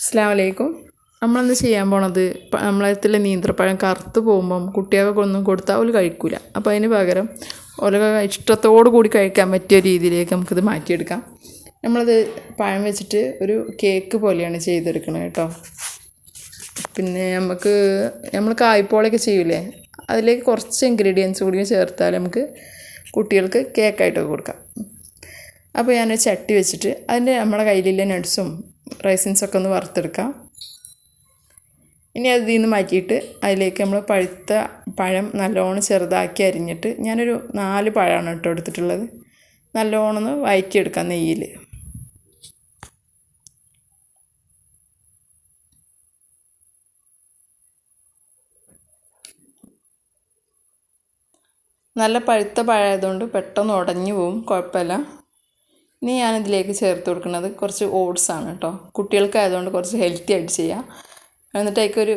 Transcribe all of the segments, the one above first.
അസ്സാം വലൈക്കും നമ്മളെന്ത് ചെയ്യാൻ പോണത്? നമ്മളത്തിലെ നീന്തപ്പഴം കറുത്ത് പോകുമ്പം കുട്ടികൾക്ക് ഒന്നും കൊടുത്താൽ അവർ കഴിക്കില്ല അപ്പോൾ അതിന് പകരം ഓലൊക്കെ ഇഷ്ടത്തോടു കൂടി കഴിക്കാൻ പറ്റിയ രീതിയിലേക്ക് നമുക്കിത് മാറ്റിയെടുക്കാം. നമ്മളത് പഴം വെച്ചിട്ട് ഒരു കേക്ക് പോലെയാണ് ചെയ്തെടുക്കുന്നത് കേട്ടോ. പിന്നെ നമുക്ക് നമ്മൾ കായ്പോളൊക്കെ ചെയ്യൂലേ? അതിലേക്ക് കുറച്ച് ഇൻഗ്രീഡിയൻസ് കൂടി ചേർത്താൽ നമുക്ക് കുട്ടികൾക്ക് കേക്കായിട്ടൊക്കെ കൊടുക്കാം. അപ്പോൾ ഞാനൊരു ചട്ടി വെച്ചിട്ട് അതിന്റെ നമ്മുടെ കയ്യിലുള്ള നട്ട്സും റൈസിൻസൊക്കെ ഒന്ന് വറുത്തെടുക്കാം. ഇനി അതിൽ നിന്ന് മാറ്റിയിട്ട് അതിലേക്ക് നമ്മൾ പഴുത്ത പഴം നല്ലോണം ചെറുതാക്കി അരിഞ്ഞിട്ട് ഞാനൊരു നാല് പഴമാണ് കേട്ടോ എടുത്തിട്ടുള്ളത്. നല്ലോണം ഒന്ന് വഴറ്റിയെടുക്കാം നെയ്യിൽ. നല്ല പഴുത്ത പഴമായതുകൊണ്ട് പെട്ടെന്ന് ഉടഞ്ഞു പോവും കുഴപ്പമില്ല. ഇനി ഞാനിതിലേക്ക് ചേർത്ത് കൊടുക്കുന്നത്. കുറച്ച് ഓട്സ് ആണ് കേട്ടോ. കുട്ടികൾക്കായതുകൊണ്ട് കുറച്ച് ഹെൽത്തി ആയിട്ട് ചെയ്യാം. എന്നിട്ട് ഒരു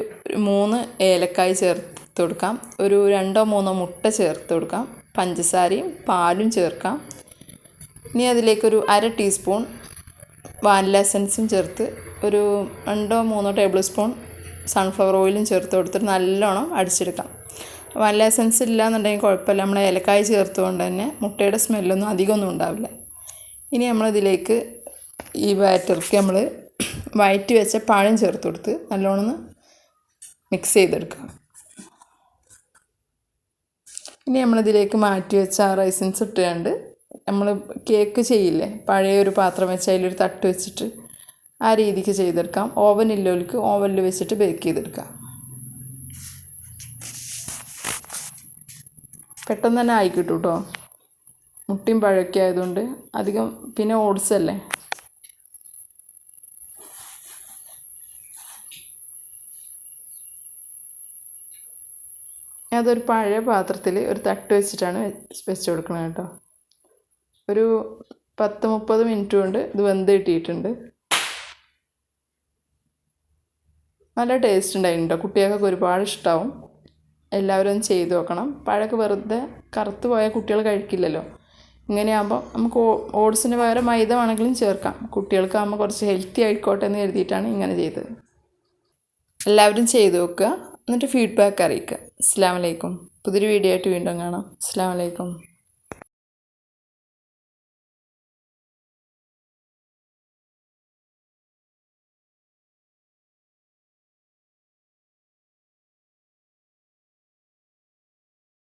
മൂന്ന് ഏലക്കായ് ചേർത്ത് കൊടുക്കാം. ഒരു രണ്ടോ മൂന്നോ മുട്ട ചേർത്ത് കൊടുക്കാം. പഞ്ചസാരയും പാലും ചേർക്കാം. ഇനി അതിലേക്കൊരു അര ടീസ്പൂൺ വാനില എസൻസും ചേർത്ത് ഒരു രണ്ടോ മൂന്നോ ടേബിൾ സ്പൂൺ സൺഫ്ലവർ ഓയിലും ചേർത്ത് കൊടുത്തിട്ട് നല്ലോണം അടിച്ചെടുക്കാം. വാനില എസൻസ് ഇല്ല എന്നുണ്ടെങ്കിൽ കുഴപ്പമില്ല. നമ്മൾ ഏലക്കായ ചേർത്തുകൊണ്ട് തന്നെ മുട്ടയുടെ സ്മെല്ലൊന്നും അധികമൊന്നും ഉണ്ടാവില്ല. ഇനി നമ്മളിതിലേക്ക് ഈ ബാറ്റർക്ക് നമ്മൾ വയറ്റി വെച്ച പഴം ചേർത്ത് കൊടുത്ത് നല്ലോണം മിക്സ് ചെയ്തെടുക്കുക. ഇനി നമ്മളിതിലേക്ക് മാറ്റി വെച്ച ആ റൈസിൻസ് ഇട്ടുകൊണ്ട് നമ്മൾ കേക്ക് ചെയ്യില്ലേ? പഴയ ഒരു പാത്രം വെച്ച് അതിലൊരു തട്ട് വെച്ചിട്ട് ആ രീതിക്ക് ചെയ്തെടുക്കാം. ഓവൻ ഇല്ലോലിക്ക് ഓവനിൽ വെച്ചിട്ട് ബേക്ക് ചെയ്തെടുക്കാം. പെട്ടെന്ന് തന്നെ ആയി കേട്ടോ മുട്ടയും പഴമൊക്കെ ആയതുകൊണ്ട് അധികം പിന്നെ ഓട്സ് അല്ലേ? അതൊരു പഴയ പാത്രത്തിൽ ഒരു തട്ട് വെച്ചിട്ടാണ് വെച്ച് കൊടുക്കുന്നത് കേട്ടോ. ഒരു പത്ത് മുപ്പത് മിനിറ്റ് കൊണ്ട് ഇത് വെന്ത് കിട്ടിയിട്ടുണ്ട്. നല്ല ടേസ്റ്റ് ഉണ്ടായിരുന്നു കേട്ടോ കുട്ടികൾക്കൊക്കെ ഒരുപാട് ഇഷ്ടമാവും എല്ലാവരും ചെയ്ത് നോക്കണം. പഴമൊക്കെ വെറുതെ കറുത്ത് പോയാൽ കുട്ടികൾ കഴിക്കില്ലല്ലോ. ഇങ്ങനെയാകുമ്പോൾ നമുക്ക് ഓട്സിന് പകരം മൈദ വേണമെങ്കിലും ചേർക്കാം. കുട്ടികൾക്കാകുമ്പോൾ കുറച്ച് ഹെൽത്തി ആയിക്കോട്ടെ എന്ന് കരുതിയിട്ടാണ് ഇങ്ങനെ ചെയ്തത്. എല്ലാവരും ചെയ്തു നോക്കുക. എന്നിട്ട് ഫീഡ്ബാക്ക് അറിയിക്കുക. അസ്സാം വലൈക്കും പുതിയൊരു വീഡിയോ ആയിട്ട് വീണ്ടും കാണാം. അസ്സാം വലൈക്കും